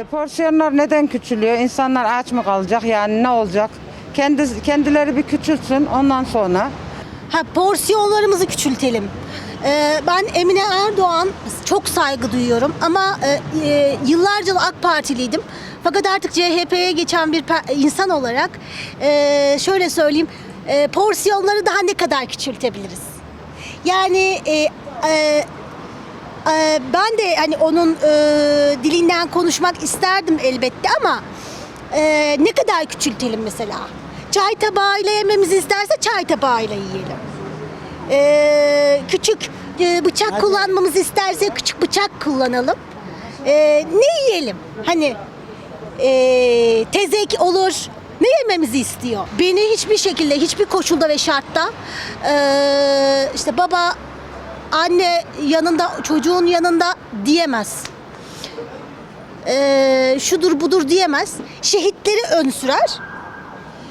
E, porsiyonlar neden küçülüyor? İnsanlar aç mı kalacak? Yani ne olacak? Kendi, kendileri bir küçülsün ondan sonra. Ha, porsiyonlarımızı küçültelim. Ee, ben Emine Erdoğan çok saygı duyuyorum ama e, e, yıllarca AK Partiliydim. Fakat artık CHP'ye geçen bir insan olarak e, şöyle söyleyeyim e, porsiyonları daha ne kadar küçültebiliriz? Yani e, e, e, ben de hani onun e, dilinden konuşmak isterdim elbette ama e, ne kadar küçültelim mesela? Çay tabağıyla yememizi isterse çay tabağıyla yiyelim. E, küçük e, bıçak kullanmamızı isterse küçük bıçak kullanalım. E, ne yiyelim? Hani e, tezek olur. Ne yememizi istiyor? Beni hiçbir şekilde, hiçbir koşulda ve şartta e, işte baba, anne yanında, çocuğun yanında diyemez. E, şudur budur diyemez. Şehitleri ön sürer.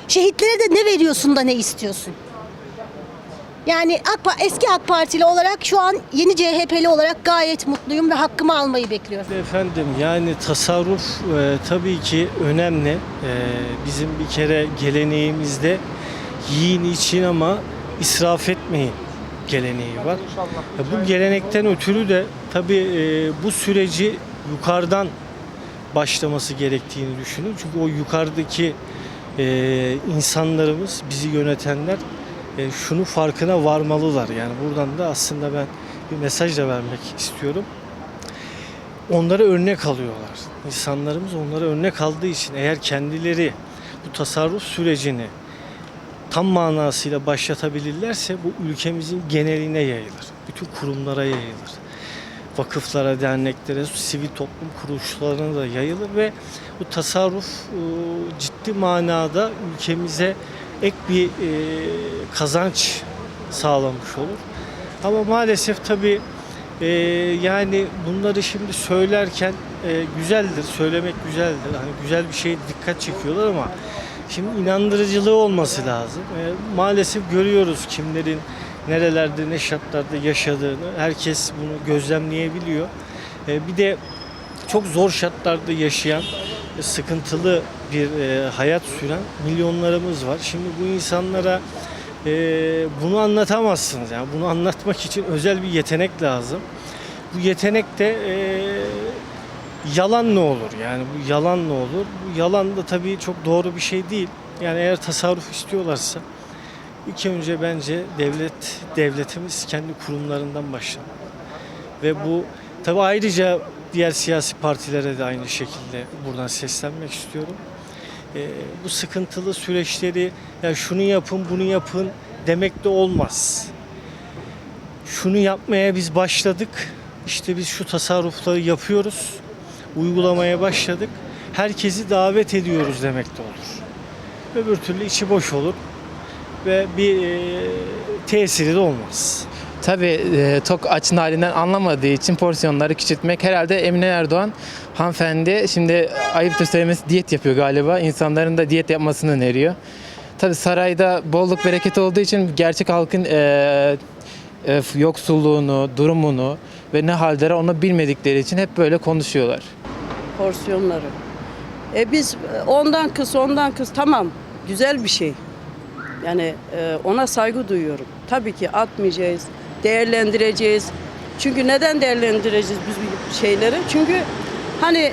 Şehitlere de ne veriyorsun da ne istiyorsun? Yani AK, eski AK Partili olarak şu an yeni CHP'li olarak gayet mutluyum ve hakkımı almayı bekliyorum. Efendim yani tasarruf e, tabii ki önemli. E, bizim bir kere geleneğimizde yiyin için ama israf etmeyin geleneği var. Bu gelenekten ötürü de tabii e, bu süreci yukarıdan başlaması gerektiğini düşünüyorum. Çünkü o yukarıdaki e, insanlarımız, bizi yönetenler e, şunu farkına varmalılar. Yani buradan da aslında ben bir mesaj da vermek istiyorum onlara örnek alıyorlar. İnsanlarımız onlara örnek aldığı için eğer kendileri bu tasarruf sürecini tam manasıyla başlatabilirlerse bu ülkemizin geneline yayılır. Bütün kurumlara yayılır. Vakıflara, derneklere, sivil toplum kuruluşlarına da yayılır ve bu tasarruf e, ciddi manada ülkemize ek bir e, kazanç sağlamış olur. Ama maalesef tabii ee, yani bunları şimdi söylerken e, güzeldir, söylemek güzeldir. Hani güzel bir şey dikkat çekiyorlar ama şimdi inandırıcılığı olması lazım. Ee, maalesef görüyoruz kimlerin nerelerde ne şartlarda yaşadığını. Herkes bunu gözlemleyebiliyor. Ee, bir de çok zor şartlarda yaşayan, e, sıkıntılı bir e, hayat süren milyonlarımız var. Şimdi bu insanlara e, bunu anlatamazsınız. Yani bunu anlatmak için özel bir yetenek lazım. Bu yetenek de e, yalan ne olur? Yani bu yalan ne olur? Bu yalan da tabii çok doğru bir şey değil. Yani eğer tasarruf istiyorlarsa ilk önce bence devlet devletimiz kendi kurumlarından başlamalı. Ve bu tabii ayrıca diğer siyasi partilere de aynı şekilde buradan seslenmek istiyorum. Ee, bu sıkıntılı süreçleri ya şunu yapın bunu yapın demek de olmaz. Şunu yapmaya biz başladık. İşte biz şu tasarrufları yapıyoruz. Uygulamaya başladık. Herkesi davet ediyoruz demek de olur. Öbür türlü içi boş olur ve bir e, tesiri de olmaz. Tabii e, tok açın halinden anlamadığı için porsiyonları küçültmek. Herhalde Emine Erdoğan hanımefendi şimdi ayıptır söylemesi diyet yapıyor galiba. İnsanların da diyet yapmasını öneriyor. Tabii sarayda bolluk bereket olduğu için gerçek halkın e, e, yoksulluğunu, durumunu ve ne haldeler onu bilmedikleri için hep böyle konuşuyorlar. Porsiyonları. E biz e, ondan kız ondan kız tamam güzel bir şey. Yani e, ona saygı duyuyorum. Tabii ki atmayacağız, değerlendireceğiz. Çünkü neden değerlendireceğiz biz bu şeyleri? Çünkü hani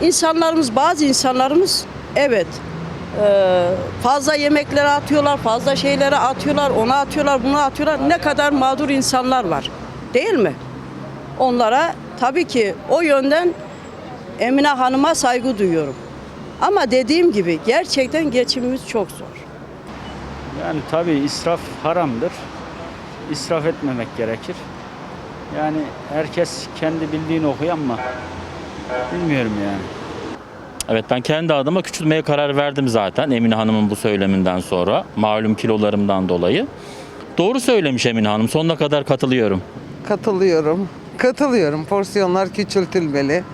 insanlarımız bazı insanlarımız evet e, fazla yemeklere atıyorlar, fazla şeylere atıyorlar, ona atıyorlar, buna atıyorlar. Ne kadar mağdur insanlar var. Değil mi? Onlara tabii ki o yönden Emine Hanım'a saygı duyuyorum. Ama dediğim gibi gerçekten geçimimiz çok zor. Yani tabii israf haramdır. İsraf etmemek gerekir. Yani herkes kendi bildiğini okuyor ama bilmiyorum yani. Evet ben kendi adıma küçülmeye karar verdim zaten Emine Hanım'ın bu söyleminden sonra. Malum kilolarımdan dolayı. Doğru söylemiş Emine Hanım. Sonuna kadar katılıyorum. Katılıyorum. Katılıyorum. Porsiyonlar küçültülmeli.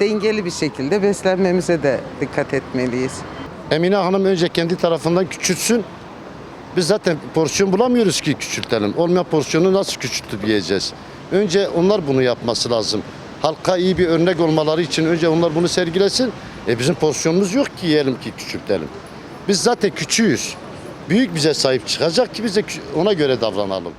Dengeli bir şekilde beslenmemize de dikkat etmeliyiz. Emine Hanım önce kendi tarafından küçültsün. Biz zaten porsiyon bulamıyoruz ki küçültelim. Olmayan porsiyonu nasıl küçültüp yiyeceğiz? Önce onlar bunu yapması lazım. halka iyi bir örnek olmaları için önce onlar bunu sergilesin. E bizim porsiyonumuz yok ki yiyelim ki küçültelim. Biz zaten küçüğüz. Büyük bize sahip çıkacak ki biz de ona göre davranalım.